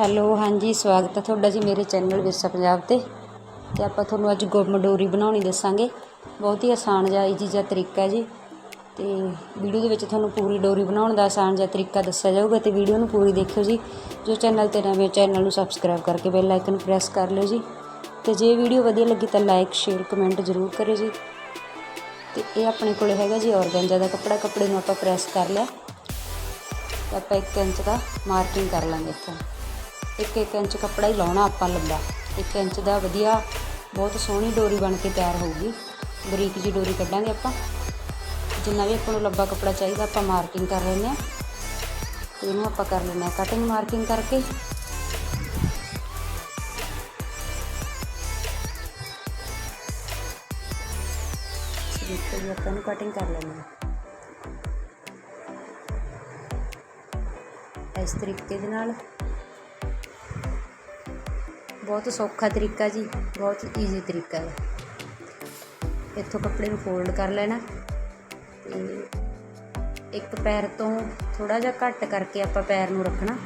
Hello, ਹਾਂਜੀ, ਸਵਾਗਤ ਹੈ ਤੁਹਾਡਾ ਜੀ ਮੇਰੇ ਚੈਨਲ ਵਿਰਸਾ ਪੰਜਾਬ ਤੇ। ਤੇ ਆਪਾਂ ਤੁਹਾਨੂੰ ਅੱਜ ਗੁੰਮ ਡੋਰੀ ਬਣਾਉਣੀ ਦੱਸਾਂਗੇ। ਬਹੁਤ ਹੀ ਆਸਾਨ ਜਿਹਾ ਈਜੀ ਜਿਹਾ ਤਰੀਕਾ ਹੈ ਜੀ। ਤੇ ਵੀਡੀਓ ਦੇ ਵਿੱਚ ਤੁਹਾਨੂੰ ਪੂਰੀ ਡੋਰੀ ਬਣਾਉਣ ਦਾ ਆਸਾਨ ਜਿਹਾ ਤਰੀਕਾ ਦੱਸਿਆ ਜਾਊਗਾ ਤੇ ਵੀਡੀਓ ਨੂੰ ਪੂਰੀ ਦੇਖਿਓ ਜੀ। ਜੋ ਚੈਨਲ ਤੇ ਨਵੇਂ ਚੈਨਲ ਨੂੰ ਸਬਸਕ੍ਰਾਈਬ ਕਰਕੇ ਬੈਲ ਆਈਕਨ ਪ੍ਰੈਸ ਕਰ ਲਿਓ ਜੀ। ਤੇ ਜੇ ਵੀਡੀਓ ਵਧੀਆ ਲੱਗੀ ਤਾਂ ਲਾਈਕ, ਸ਼ੇਅਰ, ਕਮੈਂਟ ਜ਼ਰੂਰ ਕਰਿਓ ਜੀ। ਤੇ ਇਹ ਆਪਣੇ ਕੋਲੇ ਹੈਗਾ ਜੀ ਔਰਗੈਂਜਾ ਦਾ ਕੱਪੜਾ। ਕੱਪੜੇ ਨੂੰ ਆਪਾਂ ਪ੍ਰੈਸ ਕਰ ਲਿਆ। ਤੇ ਆਪਾਂ 1 ਇੰਚ ਦਾ ਮਾਰਕਿੰਗ ਕਰ ਲਾਂਗੇ ਇੱਥੋਂ। ਇੱਕ ਇੱਕ ਇੰਚ ਕੱਪੜਾ ਹੀ ਲਾਉਣਾ ਆਪਾਂ ਲੰਬਾ। 1 ਇੰਚ ਦਾ ਵਧੀਆ, ਬਹੁਤ ਸੋਹਣੀ ਡੋਰੀ ਬਣ ਕੇ ਤਿਆਰ ਹੋਊਗੀ। ਬਰੀਕ ਜੀ ਡੋਰੀ ਕੱਢਾਂਗੇ ਆਪਾਂ। ਜਿੰਨਾ ਵੀ ਆਪਾਂ ਨੂੰ ਲੰਬਾ ਕੱਪੜਾ ਚਾਹੀਦਾ, ਆਪਾਂ ਮਾਰਕਿੰਗ ਕਰ ਲੈਂਦੇ ਹਾਂ। ਇਹਨੂੰ ਆਪਾਂ ਕਰ ਲੈਂਦੇ ਹਾਂ ਕਟਿੰਗ ਮਾਰਕਿੰਗ ਕਰਕੇ। ਦੇਖੋ ਜੀ ਆਪਾਂ ਨੂੰ ਕਟਿੰਗ ਕਰ ਲੈਂਦੇ ਹਾਂ। ਇਸ ਤਰੀਕੇ ਦੇ ਨਾਲ ਬਹੁਤ ਸੌਖਾ ਤਰੀਕਾ ਜੀ, ਬਹੁਤ ਈਜ਼ੀ ਤਰੀਕਾ ਹੈ। ਇੱਥੋਂ ਕੱਪੜੇ ਨੂੰ ਫੋਲਡ ਕਰ ਲੈਣਾ ਤੇ ਇੱਕ ਪੈਰ ਤੋਂ ਥੋੜਾ ਜਿਹਾ ਘੱਟ ਕਰਕੇ ਆਪਾਂ ਪੈਰ ਨੂੰ ਰੱਖਣਾ।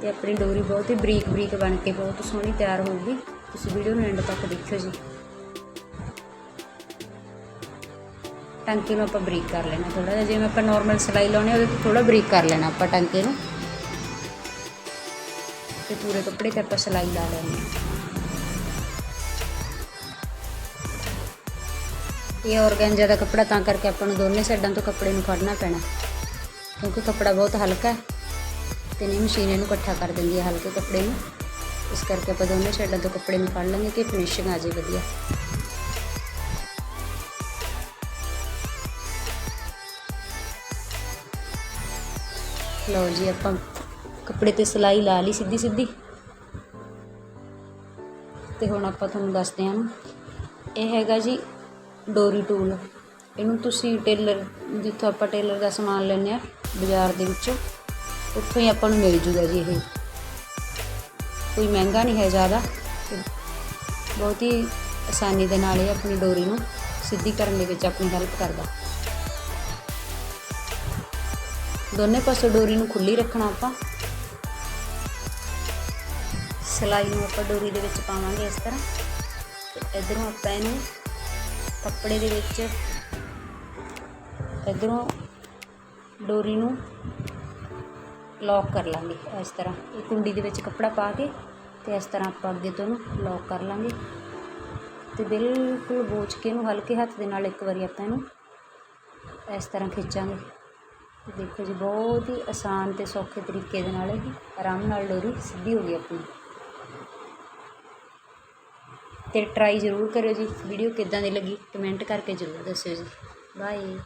ਤੇ ਆਪਣੀ ਡੋਰੀ ਬਹੁਤ ਹੀ ਬਰੀਕ ਬਰੀਕ ਬਣ ਕੇ ਬਹੁਤ ਸੋਹਣੀ ਤਿਆਰ ਹੋਊਗੀ। ਤੁਸੀਂ ਵੀਡੀਓ ਨੂੰ ਐਂਡ ਤੱਕ ਦੇਖਿਓ ਜੀ। ਟਾਂਕੇ ਨੂੰ ਆਪਾਂ ਬਰੀਕ ਕਰ ਲੈਣਾ। ਥੋੜਾ ਜਿਹਾ ਜਿਵੇਂ ਆਪਾਂ ਨਾਰਮਲ ਸਿਲਾਈ ਲਾਉਣੇ ਉਹਦੇ ਤੋਂ ਥੋੜਾ ਬਰੀਕ ਕਰ ਲੈਣਾ ਆਪਾਂ ਟਾਂਕੇ ਨੂੰ। ਤੇ ਪੂਰੇ ਕੱਪੜੇ ਤੇ ਆਪਾਂ ਸਿਲਾਈ ਲਾ ਲੈਣੀ ਇਹ ਔਰਗੈਂਜਾ ਦਾ ਕੱਪੜਾ ਤਾਂ ਕਰਕੇ ਆਪਾਂ ਨੂੰ ਦੋਨੇ ਸਾਈਡਾਂ ਤੋਂ ਕੱਪੜੇ ਨੂੰ ਫੜਨਾ ਪੈਣਾ। ਕਿਉਂਕਿ ਕੱਪੜਾ ਬਹੁਤ ਹਲਕਾ ਹੈ ਤੇ ਨਹੀਂ ਮਸ਼ੀਨ ਇਹਨੂੰ ਇਕੱਠਾ ਕਰ ਦਿੰਦੀ ਹੈ ਹਲਕੇ ਕੱਪੜੇ ਨੂੰ। ਇਸ ਕਰਕੇ ਆਪਾਂ ਦੋਨੇ ਸਾਈਡਾਂ ਤੋਂ ਕੱਪੜੇ ਨੂੰ ਫੜ ਲਾਂਗੇ ਕਿ ਫਿਨਿਸ਼ਿੰਗ ਆ ਜੇ ਵਧੀਆ। ਲਓ ਜੀ ਆਪਾਂ ਕੱਪੜੇ ਤੇ ਸਿਲਾਈ ਲਾ ਲਈ ਸਿੱਧੀ ਸਿੱਧੀ। ਤੇ ਹੁਣ ਆਪਾਂ ਤੁਹਾਨੂੰ ਦੱਸਦੇ ਹਾਂ ਇਹ ਹੈਗਾ ਜੀ ਡੋਰੀ ਟੂਲ। ਇਹਨੂੰ ਤੁਸੀਂ ਟੇਲਰ, ਜਿੱਥੋਂ ਆਪਾਂ ਟੇਲਰ ਦਾ ਸਮਾਨ ਲੈਂਦੇ ਆ ਬਾਜ਼ਾਰ ਦੇ ਵਿੱਚ, ਉੱਥੋਂ ਹੀ ਆਪਾਂ ਨੂੰ ਮਿਲ ਜੂਗਾ ਜੀ ਇਹ। ਕੋਈ ਮਹਿੰਗਾ ਨਹੀਂ ਹੈ ਜ਼ਿਆਦਾ। ਬਹੁਤ ਹੀ ਆਸਾਨੀ ਦੇ ਨਾਲ ਇਹ ਆਪਣੀ ਡੋਰੀ ਨੂੰ ਸਿੱਧੀ ਕਰਨ ਦੇ ਵਿੱਚ ਆਪਣੀ ਹੈਲਪ ਕਰਦਾ। ਦੋਨੇ ਪਾਸੇ ਡੋਰੀ ਨੂੰ ਖੁੱਲੀ ਰੱਖਣਾ ਆਪਾਂ। ਸਿਲਾਈ ਨੂੰ ਆਪਾਂ ਡੋਰੀ ਦੇ ਵਿੱਚ ਪਾਵਾਂਗੇ ਇਸ ਤਰ੍ਹਾਂ। ਤੇ ਇਧਰੋਂ ਆਪਾਂ ਇਹਨੂੰ ਕੱਪੜੇ ਦੇ ਵਿੱਚ ਇਧਰੋਂ ਡੋਰੀ ਨੂੰ ਲੌਕ ਕਰ ਲਾਂਗੇ ਇਸ ਤਰ੍ਹਾਂ। ਇਹ ਕੁੰਡੀ ਦੇ ਵਿੱਚ ਕੱਪੜਾ ਪਾ ਕੇ ਤੇ ਇਸ ਤਰ੍ਹਾਂ ਆਪਾਂ ਅੱਗੇ ਤੋਂ ਇਹਨੂੰ ਲੌਕ ਕਰ ਲਾਂਗੇ। ਤੇ ਬਿਲਕੁਲ ਬੋਚ ਕੇ ਇਹਨੂੰ ਹਲਕੇ ਹੱਥ ਦੇ ਨਾਲ ਇੱਕ ਵਾਰੀ ਆਪਾਂ ਇਹਨੂੰ ਇਸ ਤਰ੍ਹਾਂ ਖਿੱਚਾਂਗੇ। ਦੇਖੋ ਜੀ, ਬਹੁਤ ਹੀ ਆਸਾਨ ਤੇ ਸੌਖੇ ਤਰੀਕੇ ਦੇ ਨਾਲ ਇਹ ਆਰਾਮ ਨਾਲ ਡੋਰੀ ਸਿੱਧੀ ਹੋ ਗਈ ਆਪਣੀ। ਅਤੇ ਟਰਾਈ ਜ਼ਰੂਰ ਕਰਿਓ ਜੀ। ਵੀਡੀਓ ਕਿੱਦਾਂ ਦੀ ਲੱਗੀ ਕਮੈਂਟ ਕਰਕੇ ਜ਼ਰੂਰ ਦੱਸਿਓ ਜੀ। ਬਾਏ